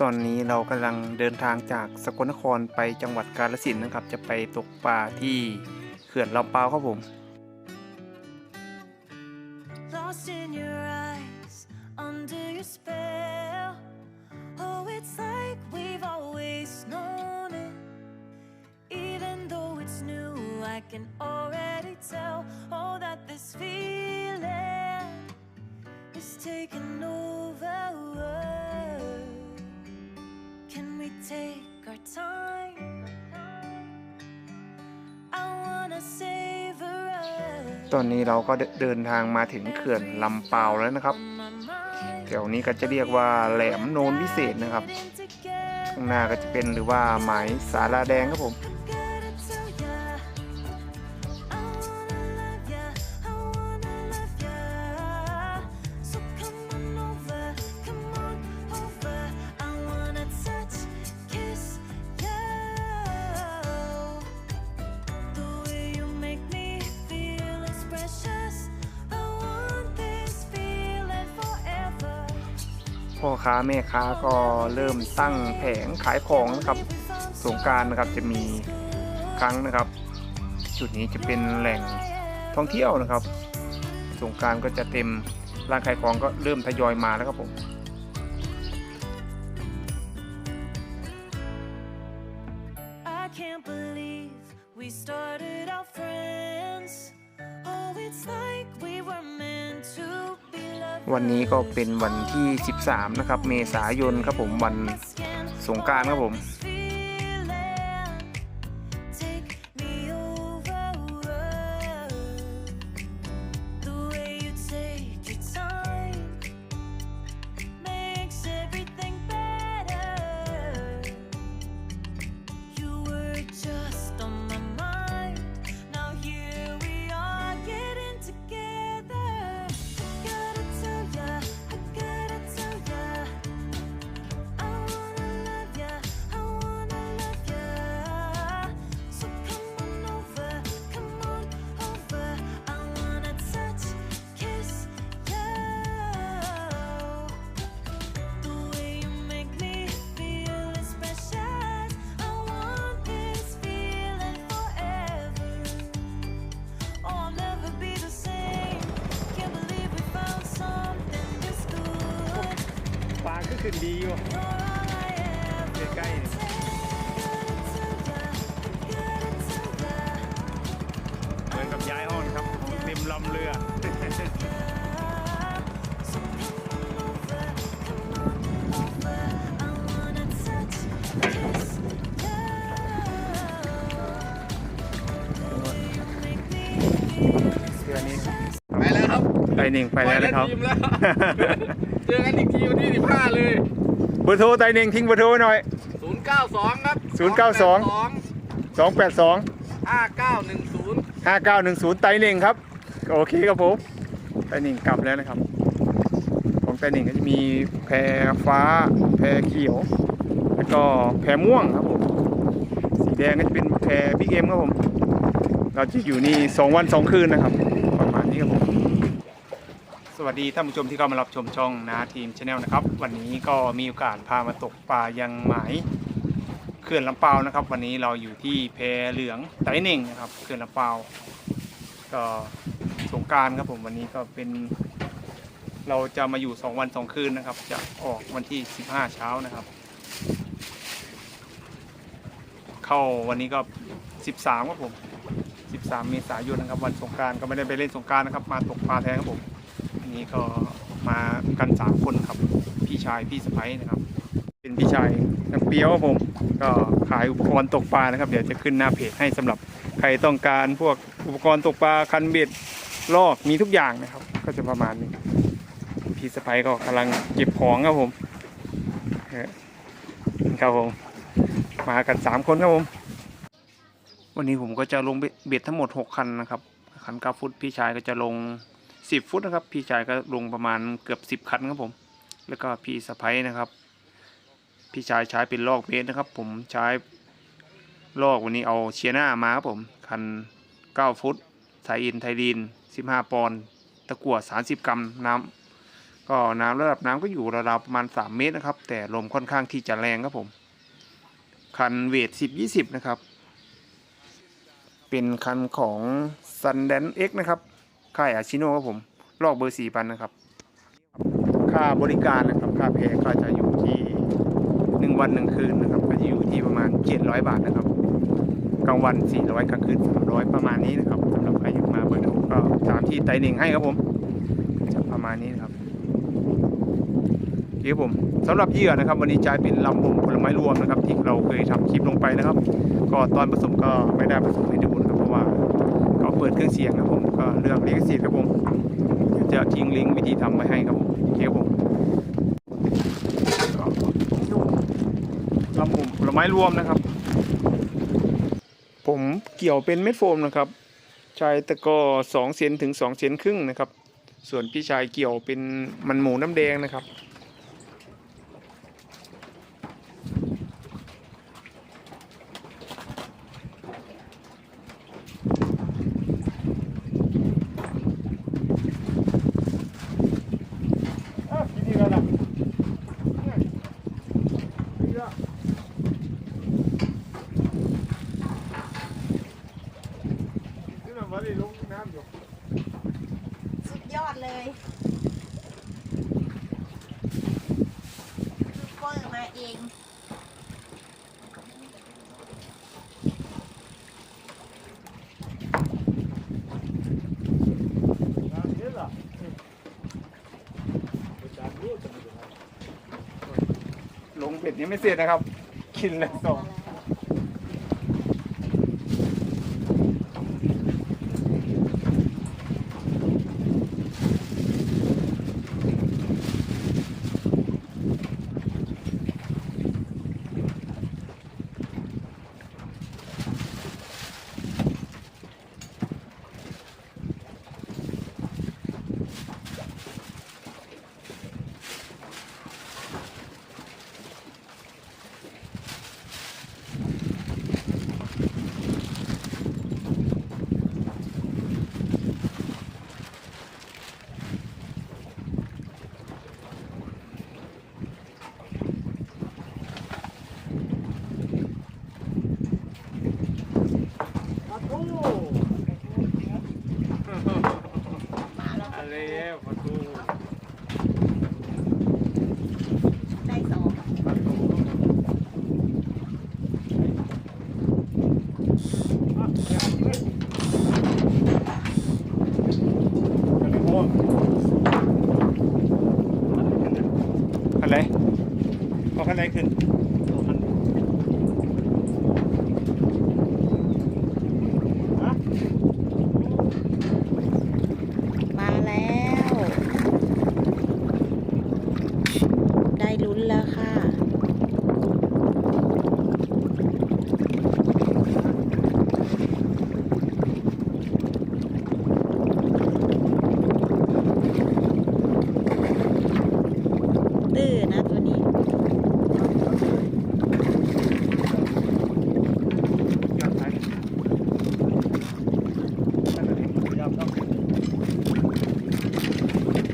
ตอนนี้เรากำลังเดินทางจากสกลนครไปจังหวัดกาฬสินธุ์นะครับ จะไปตกปลาที่เขื่อนลำปาวครับผม เราก็เดินทางมาถึงเขื่อนลำเปาแล้วนะครับแถวนี้ก็จะเรียกว่าแหลมโนนวิเศษนะครับ ข้างหน้าก็จะเป็นหรือว่าหมสาราแดงครับผม แม่ค้าก็เริ่มตั้งแผงขายของนะครับสงการนะครับจะมีครั้งนะครับ จุดนี้จะเป็นแหล่งท่องเที่ยวนะครับ สงการก็จะเต็มร้านขายของก็เริ่มทยอยมาแล้วครับผม วันนี้ก็เป็นวันที่ 13 นะครับ เมษายนครับผมวันสงการครับผม ขึ้นดีอยู่ You're all I ever ใกล้ๆนี่เหมือนกับย้ายห้องครับเต็มลำเรือเรือนี้ไปแล้วครับไตหนึ่งไปแล้วนะครับทีมแล้วเจ อกันอีกทีวันที่15เลย เบอร์โทรไตหนึ่งทิ้งเบอร์โทรไว้หน่อย 092 ครับ092 282 5910 5910 ไตหนึ่งครับ โอเคครับผม ไตหนึ่งกลับแล้วนะครับ ของไตหนึ่งก็จะมีแพรฟ้า แพรเขียว แล้วก็แพรม่วงครับผม สีแดงก็จะเป็นแพรบิ๊กเอ็มครับผม เราจะอยู่นี่สองวันสองคืนนะครับ ประมาณนี้ครับผม ส วัสดีท่านผู้ชมที่เข้ามารับชมช่องนาทีมชาแนลนะครับ วันนี้ก็มีโอกาสพามาตกปลายังหมายเขื่อนลำเปานะครับ วันนี้เราอยู่ที่แพเหลืองไตเน่งนะครับเขื่อนลำเปาก็สงการครับผมวันนี้ก็เป็น เราจะมาอยู่สองวันสองคืนนะครับ จะออกวันที่สิบห้าเช้านะครับ เข้าวันนี้ก็สิบสามครับผมสิบสามเมษายนนะครับ วันสงการก็ไม่ได้ไปเล่นสงการนะครับ มาตกปลาแทนครับผม นี้ก็มากันสามคนครับ พี่ชายพี่สะใภ้นะครับ เป็นพี่ชายน้ำเปียวผมก็ขายอุปกรณ์ตกปลานะครับ เดี๋ยวจะขึ้นหน้าเพจให้สำหรับใครต้องการพวกอุปกรณ์ตกปลาคันเบ็ดลอกมีทุกอย่างนะครับ ก็จะประมาณนี้พี่สะใภ้ก็กำลังเก็บของครับผมครับผมมากันสามคนครับผมวันนี้ผมก็จะลงเบ็ดทั้งหมดหกคันนะครับ คันก้าฟุตพี่ชายก็จะลง สิบฟุตนะครับ พี่ชายก็ลงประมาณเกือบสิบคันครับผม แล้วก็พี่สะพ้ยนะครับ พี่ชายใช้เป็นลอกเมตรนะครับ ผมใช้ลอกวันนี้เอาเชียร์หน้ามาครับผมคันเก้าฟุตสายอินไทยดินสิบห้าปอนด์ตะกั่วสามสิบกรัมน้ำก็น้ำระดับน้ำก็อยู่ระดับประมาณ3เมตรนะครับ แต่ลมค่อนข้างที่จะแรงครับผม คันเวท10 20นะครับ เป็นคันของ Sundan X นะครับ ค่ายอาชิโนครับผม ลอกเบอร์4พันนะครับ ค่าบริการนะครับ ค่าแพก็จะอยู่ที่1วัน1คืนนะครับ ก็จะอยู่ที่ประมาณ700บาทนะครับ กลางวัน400กลางคืน300ประมาณนี้นะครับสำหรับใครอยากมาเบอร์โทรก็ตามที่ไตเน่งให้ครับผมจะประมาณนี้นะครับเครับผมสำหรับเหยื่อนะครับ วันนี้ใช้เป็นลำบ่มผลไม้รวมนะครับ ที่เราเคยทำคลิปลงไปนะครับ ก็ตอนผสมก็ไม่ได้ผสมให้ดูนะครับเพราะว่าเขาเปิดเครื่องเสียงครับผม ก็เรื่องลิขสิทธิ์ครับผมจะทิ้งลิงก์วิธีทำไว้ให้ครับผมโอเคครับผมลำบ่มผลไม้รวมนะครับ ผมเกี่ยวเป็นเม็ดโฟมนะครับใช้ตะกอสองเซนถึงสองเซนครึ่งนะครับ ส่วนพี่ชายเกี่ยวเป็นมันหมูน้ำแดงนะครับ สุดยอดเลยซูเปอร์มาเอง ลงเบ็ด ยังไม่เสร็จนะครับ กินเลยสองอะไรประตู ได้สอง อะไรเอาอะไรขึ้น มาแล้ว ได้ลุ้นแล้วค่ะ ตื้อนะตัวนี้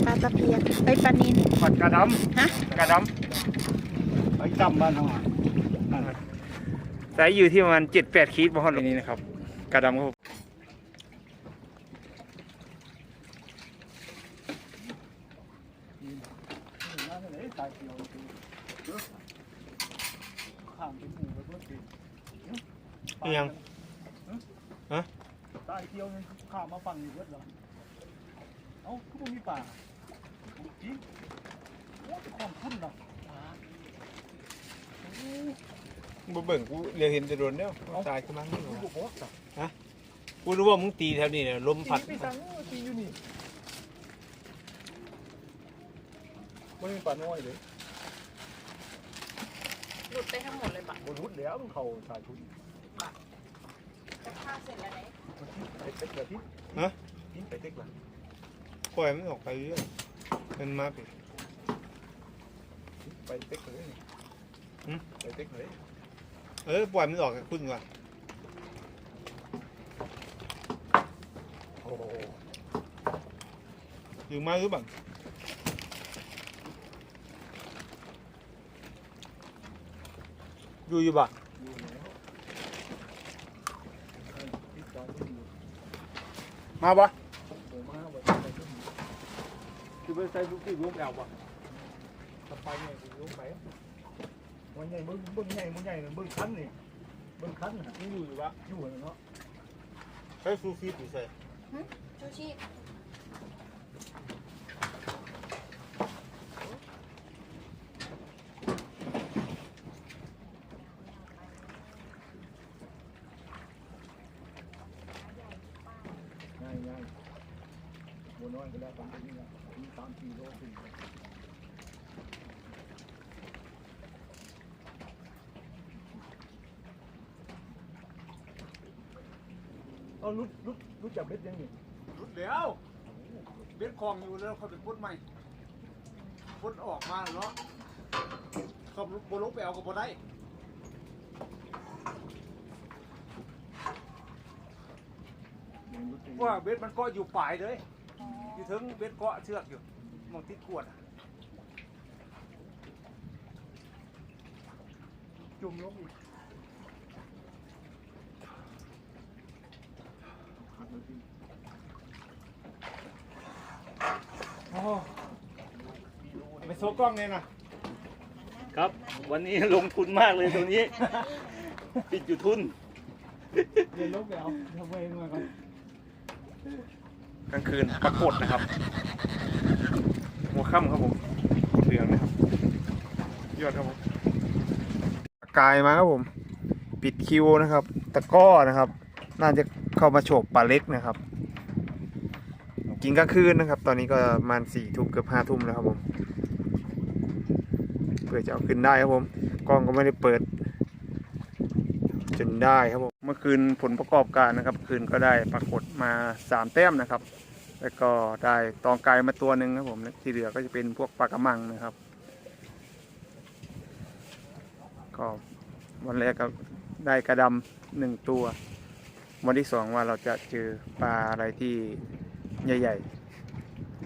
ปลาตะเพียนไปปลานิน ผั ดกระดฮะำกระดไอ้จำบ้านเขาอะำสายอยู่ที่ประมาณเจ็ดแปดขีดบนห้องนี้นะครับ กระดำครับผมข้ามไปหมู่ไปเพื่อนสิยังตายเที่ยวนึงข้ามมาฝั่งนี้เพื่อนเหรอเอ้าก็บ่มีป่าจริงโอ้ย ความคุ้นเนาะบ่เบิ่งกูเรียกเห็นแต่โดนแล้วตายขึ้นมาไม่กูรู้บอกว่ากูรู้ว่ามึงตีแถวนี้เนี่ยลมพัดตีไปสั่งตีอยู่นี่มันมีป่าน้อยเลยหลุดไปทั้งหมดเลยปะบรุษแล้วมันเข้าสายทุนข้าวเสร็จแล้วไหนไปเต็กแบบที่ฮะทิ้งไปเต็กแบบปล่อยมันออกไปเรื่อยมันมาปิด ไปเต็กเลยไปเต็กเลยเออปล่อยมันออกกับคุณก่อนโอ้หอยู่มาหรือบังอยู่อยู่บ่ะมาบ่ะมาบ่คือเป็นไซส์ทูกที่รวมแอลบ่ะ เบิ้งใหญ่เบิ้งใหญ่เบิ้งคันนี่เบิ้งคันน่ะนี่อยู่อยู่วะอยู่เนาะใช้ซูซีปุ๋ยใส่ ชูชีพ ง่ายง่ายบัวน้อยก็ได้ตามนี้นะมีสามสี่โลสี่ เอารุดรุดรุดจับเบ็ดยังไงรุดแล้วเบ็ดคลองอยู่แล้วเขาไปพุดใหม่พุดออกมาเนาะเขาบนลงไปเอากับบ่ได้ว่าเบ็ดมันเก็อยู่ปลายเลย อยู่ถึงเบ็ดเกาะเชือกอยู่มองติดขวดอะจุ่มลงอีก โอ้ไปโซ กล้องเนี่ยนะครับ วันนี้ลงทุนมากเลยตัวนี้ ปิดอยู่ทุนเรียนลบแล้วทำไมมาก่อนกลางคืนปรากฏนะครับ หัวค่ำครับผมเหลืองนะครับ ยอดครับผมกายมาครับผม ปิดคิวนะครับ ตะกร้อนะครับ น่าจะเข้ามาโฉบปลาเล็กนะครับ กินกลางคืนนะครับ ตอนนี้ก็ประมาณสี่ทุ่มเกือบห้าทุ่มแล้วครับผมเพื่อจะเอาขึ้นได้ครับผมกล้องก็ไม่ได้เปิด จนได้ครับผมเมื่อคืนผลประกอบการนะครับ คืนก็ได้ปรากฏมาสามแต้มนะครับ แล้วก็ได้ตองไก่มาตัวหนึ่งครับผมที่เหลือก็จะเป็นพวกปลากระมังนะครับก็วันแรกก็ได้กระดำหนึ่งตัว วันที่สองว่าเราจะเจอปลาอะไรที่ใหญ่ ๆ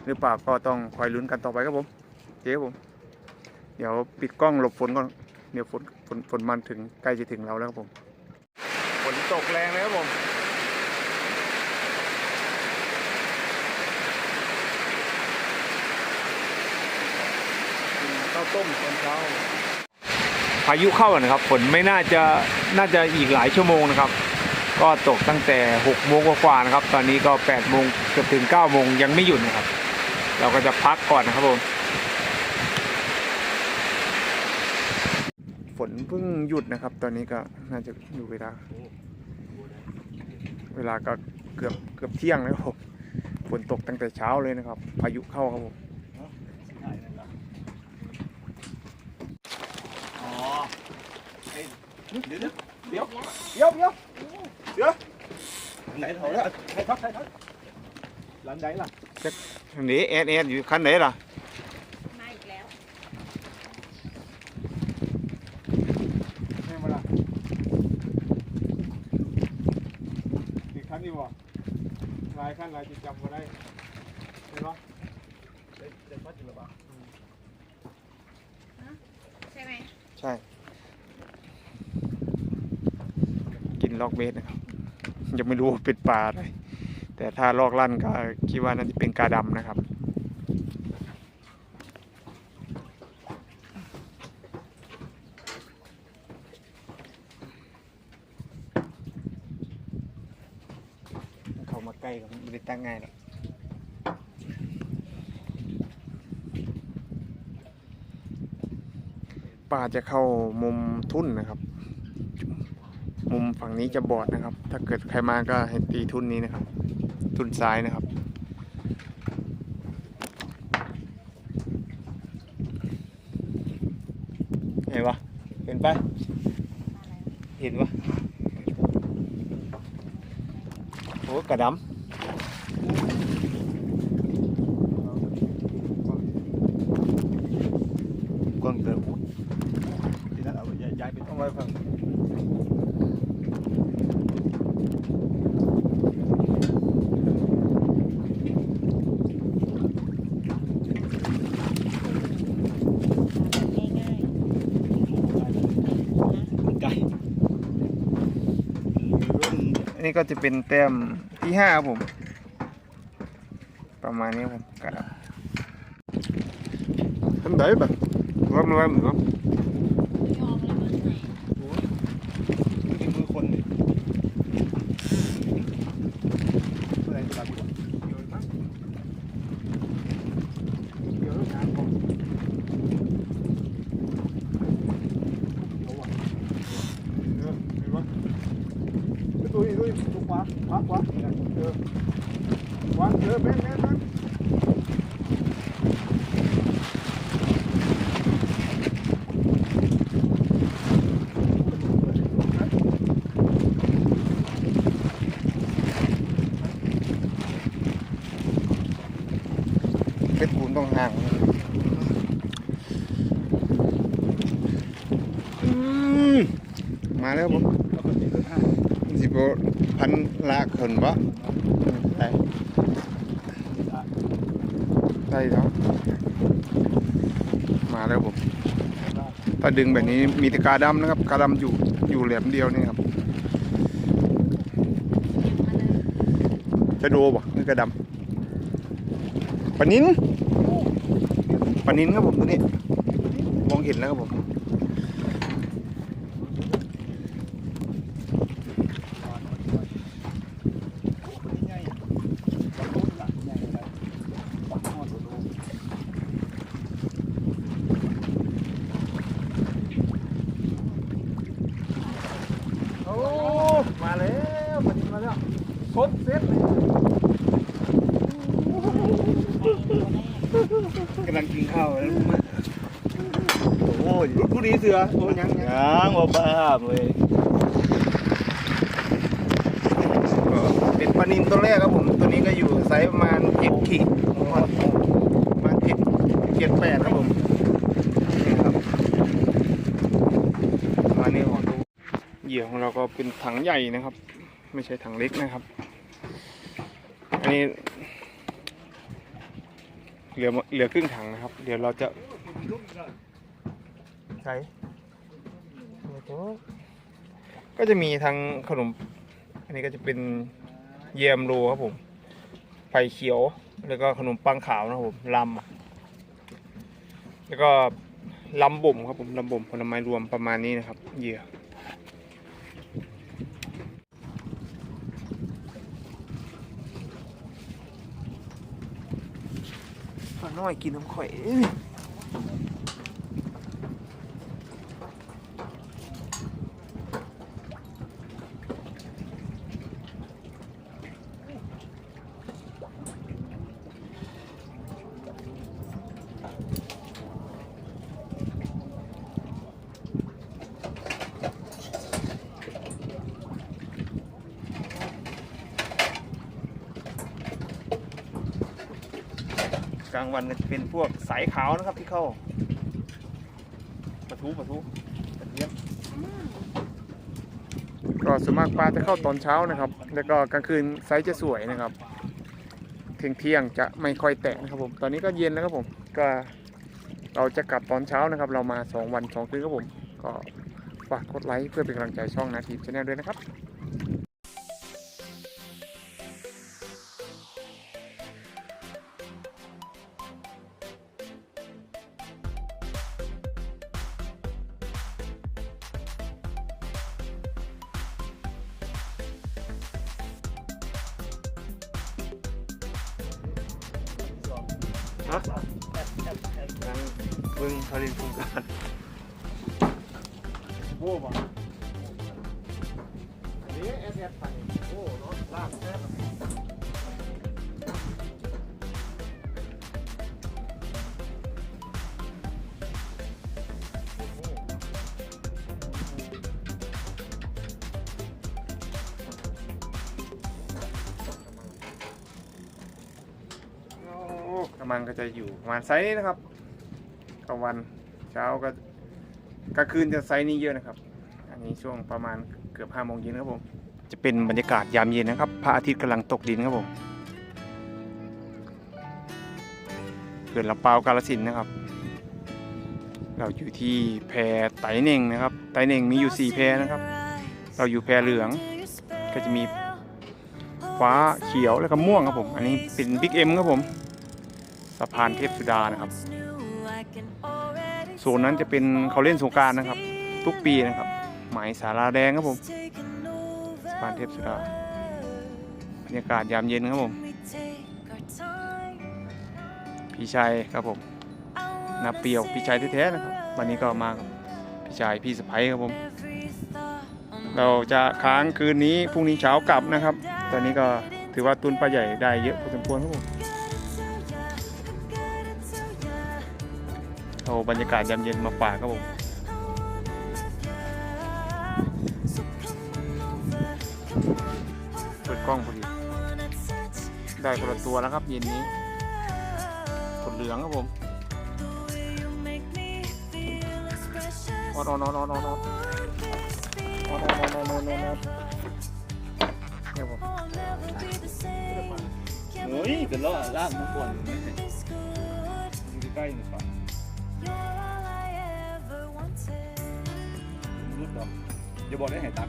หรือเปล่าก็ต้องคอยลุ้นกันต่อไปครับผมโอเคครับผม เดี๋ยวปิดกล้องหลบฝนก่อนเดี๋ยวฝนฝนฝนมันถึงใกล้จะถึงเราแล้วครับผมฝนตกแรงเลยครับผมข้าวต้มตอนเช้าพายุเข้านะครับฝนไม่น่าจะน่าจะอีกหลายชั่วโมงนะครับ ก็ตกตั้งแต่6โมงกว่าๆนะครับ ตอนนี้ก็8โมงเกือบถึง9โมงยังไม่หยุดนะครับ เราก็จะพักก่อนนะครับผม ฝ นเพิ่งหยุดนะครับ ตอนนี้ก็น่าจะอยู่เวลา เวลาก็เกือบเกือบเที่ยงแล้วครับผมฝนตกตั้งแต่เช้าเลยนะครับ พายุเข้าครับผมอ๋อไอ้เดี๋ยวเดี๋ยวเดี๋ยวเดี๋ยวเดี๋ยวไหนเถอะใครทักใครทักหลังใดล่ะอันนี้เอสเอสอยู่คันไหนล่ะ มาอีกแล้ว แม่มาล่ะอีกคันนี้บ่ หลายคันหลายจิตจำมาได้เห็นปะได้ได้พัดอยู่หรือเปล่าใช่ไหมใช่ กินลอกเบสนะครับยังไม่รู้ว่าเป็นปลาอะไรแต่ถ้าลอกลั่นก็คิดว่าน่าจะเป็นกาดำนะครับ เข้ามาใก็ไม่ได้ตั้งง่ายหรอกปลาจะเข้ามุมทุ่นนะครับ มุมฝั่งนี้จะบอดนะครับ ถ้าเกิดใครมาก็ให้ตีทุ่นนี้นะครับ ทุ่นซ้ายนะครับเห็นปะเห็นปะเห็นปะโอ้กระดำกวางเติม ที่นั่นเอาย้ายไป เอาไว้ฟัง อันนี้ก็จะเป็นแต้มที่ห้าครับผม ประมาณนี้ครับผมกระดับทำได้ปะว่ามันว่าเหมือนกับมือคนนี่อะไรจะแบบเดี๋ยวมั้งเดี๋ยวงานผม เออเห็นปะดูดิดูดิดูขวาขวาขวานี่นะเออขวาเออแม่นแม่นแม่น เพชรปูนต้องห่างอืมมาแล้วครับผม แล้วก็ติดรถห้า สิบ พันลากคนปะได้ได้แล้วมาแล้วผมถ้าดึงแบบนี้มีแต่กาดำนะครับ กาดำอยู่อยู่แหลมเดียวนี่ครับจะโดบ่นี่กระดำปลานินปลานินครับผมตัวนี้ มองเห็นแล้วครับผม ใหญ่เรารู้ละใหญ่อะไรอ๋อตัวรู้ โอ้มาแล้วปลานินมาแล้วสดเซ็ตเลยกำลังกินข้าวแล้วโอ้ย ผู้ดีเสือโอ้ยังยังยังว่าบ้าเลยก็เป็นปลานินตัวแรกครับผมตัวนี้ก็อยู่ไซส์ประมาณเจ็ดขีดประมาณเจ็ดเจ็ดแปดครับผมนี่ครับประมาณนี้ของดูเหยื่อของเราก็เป็นถังใหญ่นะครับ ไม่ใช่ถังเล็กนะครับ อันนี้เหลือเหลือครึ่งถังนะครับ เดี๋ยวเราจะใช้ก็จะมีทั้งขนม อันนี้ก็จะเป็นเยมโรครับผมไผ่เขียว แล้วก็ขนมปังขาวนะครับผมลำแล้วก็ลำบ่มครับผมลำบ่มผลไม้รวมประมาณนี้นะครับเหยื่อน้อยกินน้ำข่อย ลางวันก็จะเป็นพวกสายขาวนะครับที่เข้าปะทุปะทุกระเทียมก็ส่วนมากปลาจะเข้าตอนเช้านะครับ แล้วก็กลางคืนไซส์จะสวยนะครับเที่ยงเที่ยงจะไม่ค่อยแตะนะครับผม ตอนนี้ก็เย็นแล้วครับผม ก็เราจะกลับตอนเช้านะครับ เรามา 2 วัน 2 คืนครับผม ก็ฝากกดไลค์เพื่อเป็นกำลังใจช่องนาทีชาแนลด้วยนะครับ ฮะนั่งเบิ่งเขาเล่นโค ก็จะอยู่ประมาณไซส์นี้นะครับกลางวันเช้าก็กลางคืนจะไซส์นี้เยอะนะครับ อันนี้ช่วงประมาณเกือบห้าโมงเย็นครับผมจะเป็นบรรยากาศยามเย็นนะครับพระอาทิตย์กำลังตกดินครับผมเขื่อนลำปากาลสินนะครับ เราอยู่ที่แพไตเน่งนะครับ ไตเน่งมีอยู่สี่แพนะครับ เราอยู่แพเหลือง ก็จะมีฟ้าเขียวแล้วก็ม่วงครับผม อันนี้เป็นบิ๊กเอ็มครับผม สะพานเทพสุดานะครับโซนนั้นจะเป็นเขาเล่นสงกรารนะครับ ทุกปีนะครับหมายสาราแดงครับผมสะพานเทพสุดาบรรยากาศยามเย็นครับผมพี่ชายครับผมนาเปียวพี่ชายแท้ๆนะครับ วันนี้ก็มากับพี่ชายพี่สะพ้ยครับผม เราจะค้างคืนนี้พรุ่งนี้เช้ากลับนะครับ ตอนนี้ก็ถือว่าตุนปลาใหญ่ได้เยอะพอสมควรครับผม เอาบรรยากาศยามเย็นมาฝากครับผมเปิดกล้องพอดี ได้คนละตัวแล้วครับเย็นนี้ขนเหลืองครับผมออดออดออดออดออดออดออดออดออดออดออดเนี่ยผมโอ้ยกันล้วล่างมันก่อนอยู่ใกล้ๆนี่ป่ อย่าบอกได้ให้ตัก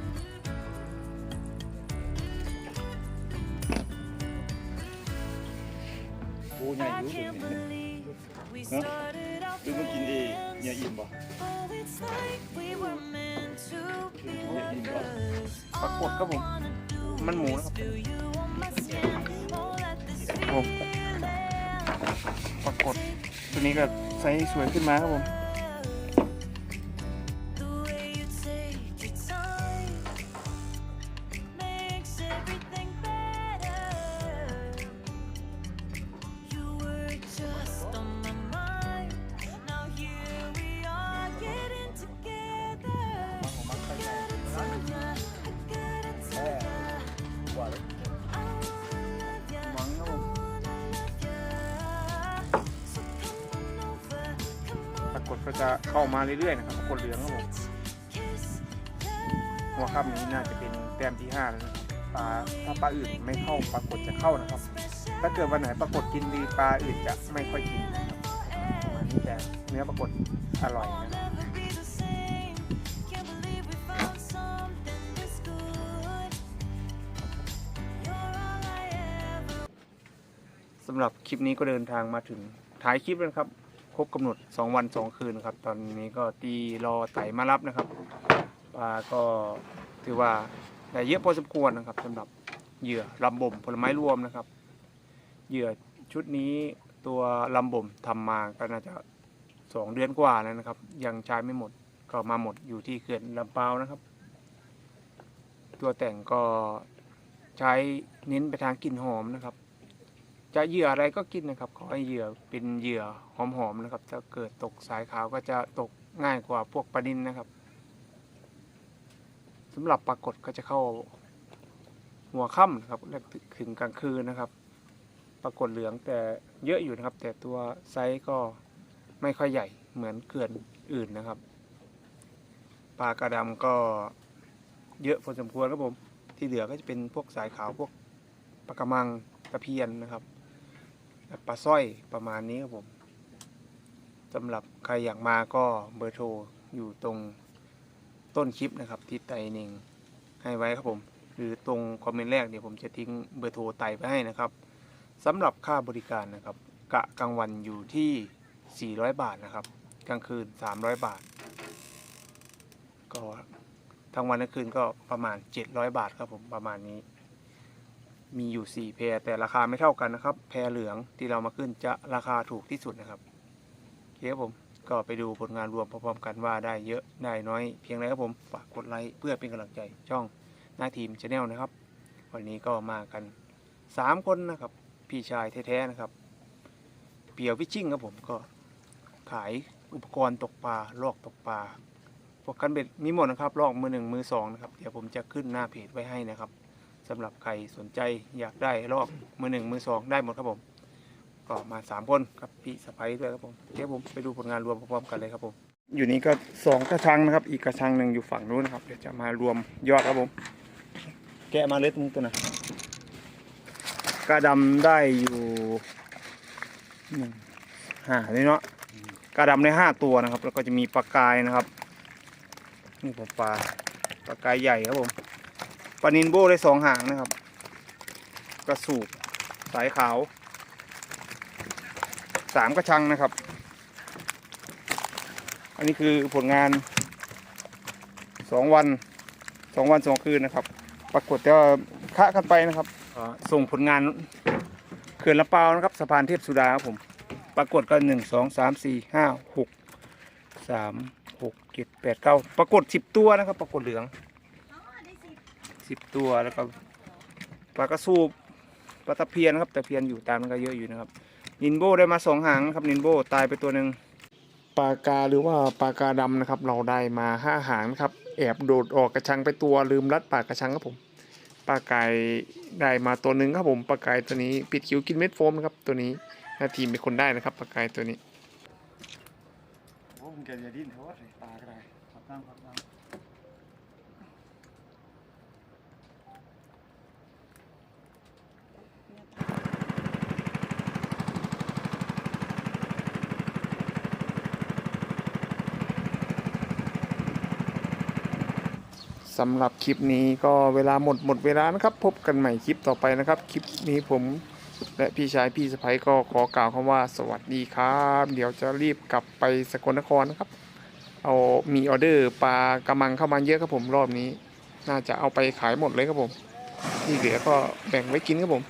โอ้ใหญ่อยู่ตรงนี้เนาะดูมันกินเองอย่าอิ่มป่ะอย่าอิ่มป่ะปรากฏครับผม มันหมูนะครับผมปรากฏตัวนี้ก็ไซส์สวยขึ้นมาครับผม วันไหนปรากฏกินดีปลาอื่นจะไม่ค่อยกินนะครับประมาณนี้แต่เนื้อปรากฏอร่อยนะครับสำหรับคลิปนี้ก็เดินทางมาถึงท้ายคลิปแล้วนะครับครบกำหนด 2 วัน 2 คืนนะครับ ตอนนี้ก็ตีรอไต่มารับนะครับปลาก็ถือว่าได้เยอะพอสมควรนะครับสำหรับเหยื่อลำบ่มผลไม้รวมนะครับ เหยื่อชุดนี้ตัวลำบ่มทำมาก็น่าจะ2เดือนกว่าแล้วนะครับ ยังใช้ไม่หมดก็มาหมดอยู่ที่เขื่อนลำเปานะครับ ตัวแต่งก็ใช้เน้นไปทางกลิ่นหอมนะครับ จะเหยื่ออะไรก็กินนะครับขอให้เหยื่อเป็นเหยื่อหอมๆนะครับ ถ้าเกิดตกสายขาวก็จะตกง่ายกว่าพวกปลาดินนะครับสำหรับปรากฏก็จะเข้าหัวค่ำนะครับและถึงกลางคืนนะครับ ปรากฏเหลืองแต่เยอะอยู่นะครับ แต่ตัวไซส์ก็ไม่ค่อยใหญ่เหมือนเกลื่อนอื่นนะครับปลากระดำก็เยอะพอสมควรครับผม ที่เหลือก็จะเป็นพวกสายขาวพวกปลากระมังตะเพียนนะครับปลาสร้อยประมาณนี้ครับผมสำหรับใครอยากมาก็เบอร์โทรอยู่ตรงต้นคลิปนะครับที่ไตเนงให้ไว้ครับผม หรือตรงคอมเมนต์แรกเดี๋ยวผมจะทิ้งเบอร์โทรไตไปให้นะครับ สำหรับค่าบริการนะครับ กะกลางวันอยู่ที่ 400 บาทนะครับ กลางคืน 300 บาท ก็ทั้งวันทั้งคืนก็ประมาณ 700 บาทครับผมประมาณนี้ มีอยู่ 4 แพรแต่ราคาไม่เท่ากันนะครับ แพรเหลืองที่เรามาขึ้นจะราคาถูกที่สุดนะครับโอเคครับผมก็ไปดูผลงานรวมพร้อมๆกันว่าได้เยอะได้น้อยเพียงไรครับผม ฝากกดไลค์เพื่อเป็นกำลังใจช่องหน้าทีมชาแนลนะครับ วันนี้ก็มากัน 3 คนนะครับ พี่ชายแท้ๆนะครับ เปียววิชิ่งครับผมก็ขายอุปกรณ์ตกปลาลอกตกปลาพวกกันเบ็ดมีหมดนะครับ ลอกมือหนึ่งมือสองนะครับ เดี๋ยวผมจะขึ้นหน้าเพจไว้ให้นะครับสำหรับใครสนใจอยากได้ลอกมือหนึ่งมือสองได้หมดครับผม ก็มาสามคนครับพี่สะพ้ยด้วยครับผมเดี๋ยวผมไปดูผลงานรวมพร้อมกันเลยครับผมอยู่นี้ก็สองกระชังนะครับ อีกกระชังหนึ่งอยู่ฝั่งนู้นนะครับ เดี๋ยวจะมารวมยอดครับผม แกะมาเลยตรงตัวนะ กระดำได้อยู่หนึ่งห้าเลยเนาะกระดำได้ห้าตัวนะครับ แล้วก็จะมีปลากายนะครับนี่ผมปลาปลากายใหญ่ครับผมปลานินโบได้สองหางนะครับ กระสูบสายขาวสามกระชังนะครับ อันนี้คือผลงานสองวันสองวันสองคืนนะครับ ปรากฏว่าคะกันไปนะครับ อ่าส่งผลงานเขื่อนลำเปาวนะครับสะพานเทพสุดาครับผมปรากฏก็หนึ่งสองสามสี่ห้าหกสามหกเจ็ดแปดเก้าปรากฏสิบตัวนะครับ ปรากฏเหลืองสิบตัวแล้วก็ปลากระสูบปลาตะเพียนนะครับตะเพียนอยู่ตามมันก็เยอะอยู่นะครับนินโบได้มาสองหางนะครับนินโบตายไปตัวหนึ่งปลากาหรือว่าปลากาดำนะครับ เราได้มาห้าหางนะครับ แอบโดดออกกระชังไปตัวลืมรัดปากกระชังครับผม ปลาไก่ได้มาตัวหนึ่งครับผมปลาไก่ตัวนี้ ปิดคิ้วกินเม็ดโฟมนะครับตัวนี้นาทีมเป็นคนได้นะครับปลาไก่ตัวนี้โอ้ผมแกจะดิ้นเถอะตาก็ได้ขับตั้งขับตั้ง สำหรับคลิปนี้ก็เวลาหมดหมดเวลานะครับ พบกันใหม่คลิปต่อไปนะครับ คลิปนี้ผมและพี่ชายพี่สะพ้ยก็ขอกล่าวคำว่าสวัสดีครับ เดี๋ยวจะรีบกลับไปสกลนครนะครับ เอามีออเดอร์ปลากระมังเข้ามาเยอะครับผมรอบนี้ น่าจะเอาไปขายหมดเลยครับผมที่เหลือก็แบ่งไว้กินครับผม